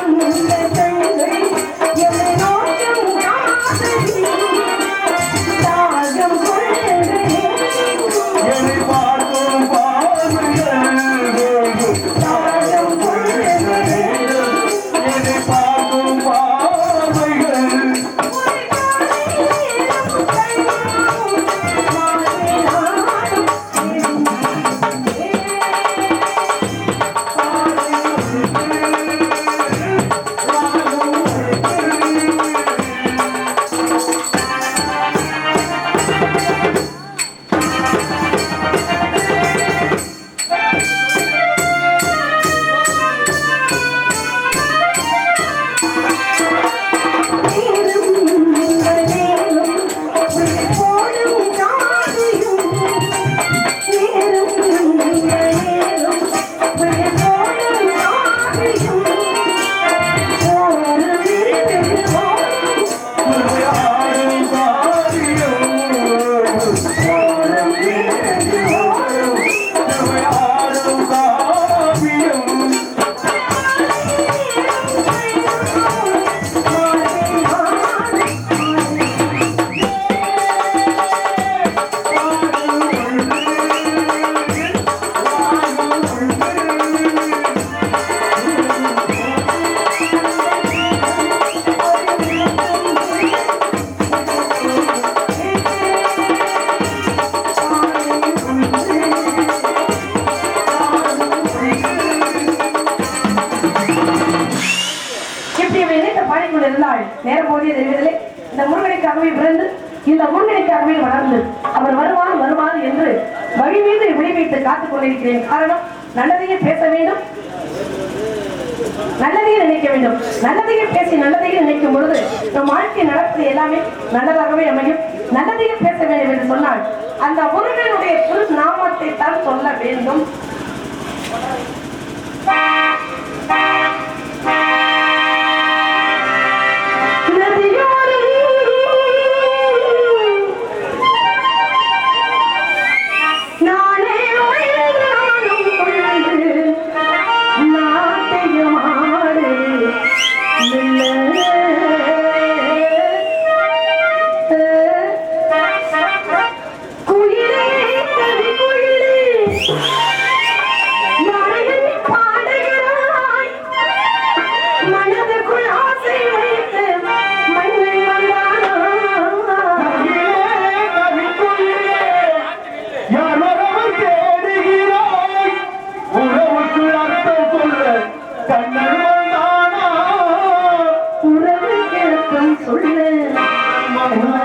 Amém. இந்த பிறந்து இந்த முருகனுக்காகவே வளர்ந்து அவர் வருவார் வருவார் என்று வழி மீது விழி வைத்து காத்துக் கொண்டிருக்கிறேன். காரணம் நல்லதையே பேச வேண்டும். நல்லதையே நினைக்க வேண்டும். நல்லதையே பேசி நல்லதையே நினைக்கும் பொழுது நம் வாழ்க்கை நடப்பது எல்லாமே நல்லதாகவே அமையும். நல்லதையே பேச வேண்டும் என்று சொன்னால் அந்த முருகனுடைய குரு நாமத்தை தான் சொல்ல வேண்டும். நானே আমার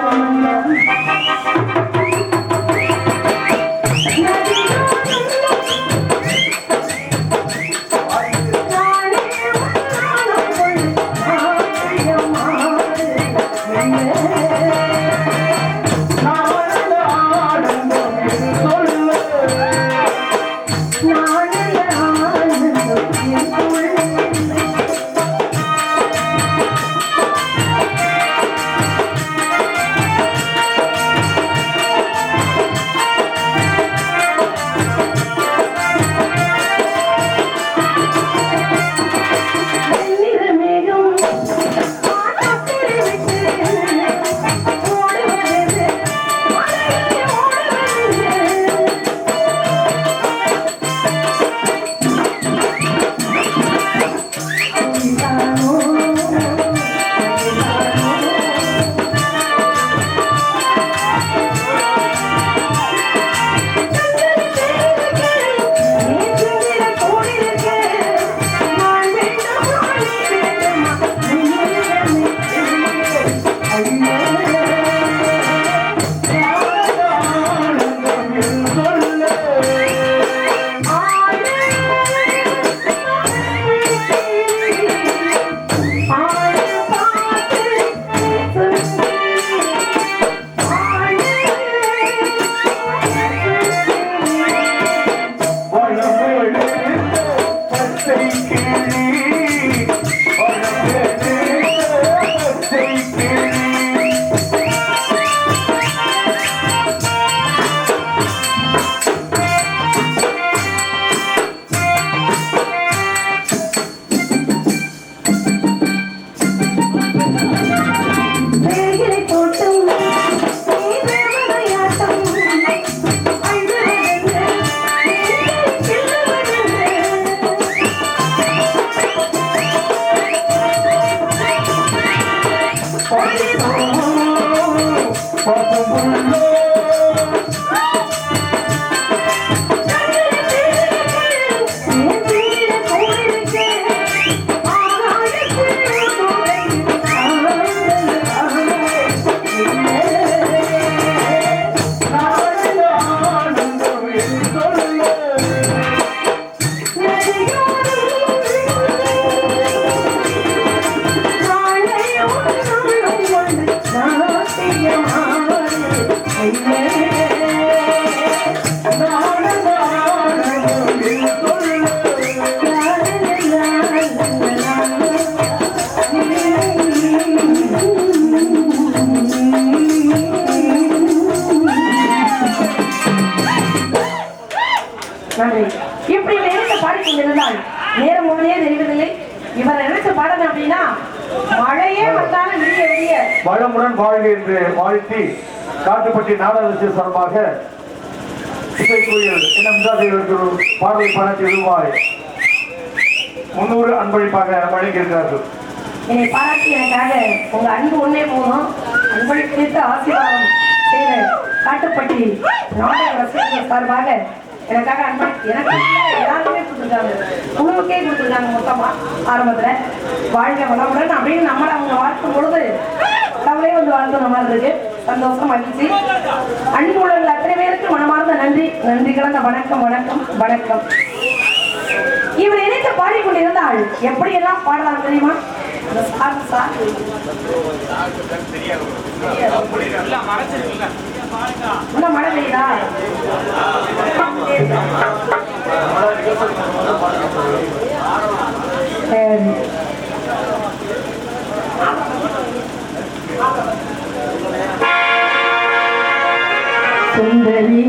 இப்படி நேரத்தை பாடிக்கொண்டிருந்தால் நேரம் முன்னே தெரிவதில்லை இவர் நினைச்ச பாடணும் அப்படின்னா மழையே வந்தாலும் விடிய விடிய. வளமுடன் வாழ்க என்று வாழ்த்தி காட்டுப்பட்டி நாடகத்தின் சார்பாக என்னும் ஒரு பாடலை பாராட்டி ரூபாய் முன்னூறு அன்பளிப்பாக வழங்கியிருக்கிறார்கள். என்னை பாராட்டி எனக்காக உங்க அன்பு ஒன்னே போதும். அன்பளித்து ஆசீர்வாதம் செய்த காட்டுப்பட்டி நாடக ரசிகர்கள் சார்பாக எனக்காக அன்பளி எனக்கு எல்லாருமே கொடுத்துருக்காங்க. குழுவுக்கே கொடுத்துருக்காங்க மொத்தமாக ஆரம்பத்தில். வாழ்க்கை வளமுடன். அப்படின்னு நம்மளை அவங்க வாழ்க்கும் பொழுது அவங்களே வந்து வாழ்ந்த மாதிரி இருக்கு. சந்தோஷம் மகிழ்ச்சி. அன்பு உலகில் அத்தனை பேருக்கு மனமார்ந்த நன்றி. நன்றி கலந்த வணக்கம் வணக்கம் வணக்கம். இவர் இணைத்து பாடிக்கொண்டிருந்தால் எப்படியெல்லாம் பாடலாம் தெரியுமா? சார் சார் இன்னும் மழை பெய்யுதா? சரி. சுந்தரி